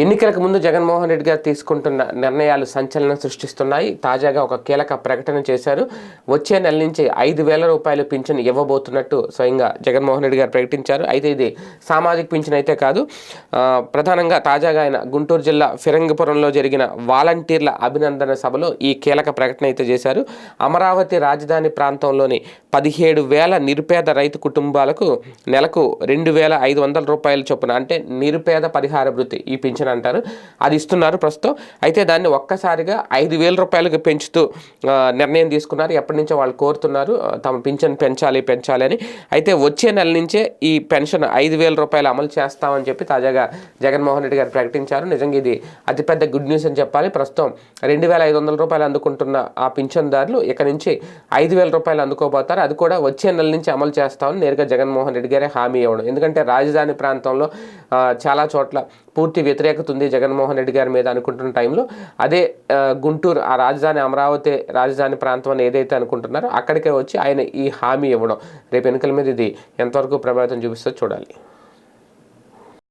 ఎన్నికలకు ముందు జగన్మోహన్ రెడ్డి గారు తీసుకుంటున్న నిర్ణయాలు సంచలనం సృష్టిస్తున్నాయి. తాజాగా ఒక కీలక ప్రకటన చేశారు. వచ్చే నెల నుంచి ఐదు వేల రూపాయలు పింఛన్ ఇవ్వబోతున్నట్టు స్వయంగా జగన్మోహన్ రెడ్డి గారు ప్రకటించారు. అయితే ఇది సామాజిక పింఛన్ అయితే కాదు. ప్రధానంగా తాజాగా ఆయన గుంటూరు జిల్లా ఫిరంగిపురంలో జరిగిన వాలంటీర్ల అభినందన సభలో ఈ కీలక ప్రకటన అయితే చేశారు. అమరావతి రాజధాని ప్రాంతంలోని పదిహేడు వేల నిరుపేద రైతు కుటుంబాలకు నెలకు రెండు వేల ఐదు వందల రూపాయల చొప్పున అంటే నిరుపేద పరిహార వృత్తి ఈ పింఛన్ అంటారు. అది ఇస్తున్నారు ప్రస్తుతం. అయితే దాన్ని ఒక్కసారిగా ఐదు వేల రూపాయలకు పెంచుతూ నిర్ణయం తీసుకున్నారు. ఎప్పటి నుంచో వాళ్ళు కోరుతున్నారు తమ పింఛన్ పెంచాలి పెంచాలి అని. అయితే వచ్చే నెల నుంచే ఈ పెన్షన్ ఐదు వేల రూపాయలు అమలు చేస్తామని చెప్పి తాజాగా జగన్మోహన్ రెడ్డి గారు ప్రకటించారు. నిజంగా ఇది అతిపెద్ద గుడ్ న్యూస్ అని చెప్పాలి. ప్రస్తుతం రెండు వేల ఐదు వందల రూపాయలు అందుకుంటున్న ఆ పింఛన్దారులు ఇక నుంచి ఐదు వేల రూపాయలు అందుకోబోతారు. అది కూడా వచ్చే నెల నుంచి అమలు చేస్తామని నేరుగా జగన్మోహన్ రెడ్డి గారే హామీ ఇవ్వడం. ఎందుకంటే రాజధాని ప్రాంతంలో చాలా చోట్ల పూర్తి వ్యతిరేకత ఉంది జగన్మోహన్ రెడ్డి గారి మీద అనుకుంటున్న టైంలో. అదే గుంటూరు ఆ రాజధాని అమరావతి రాజధాని ప్రాంతం అని ఏదైతే అనుకుంటున్నారో అక్కడికే వచ్చి ఆయన ఈ హామీ ఇవ్వడం. రేపు ఎన్నికల మీద ఇది ఎంతవరకు ప్రభావితం చూపిస్తుందో చూడాలి.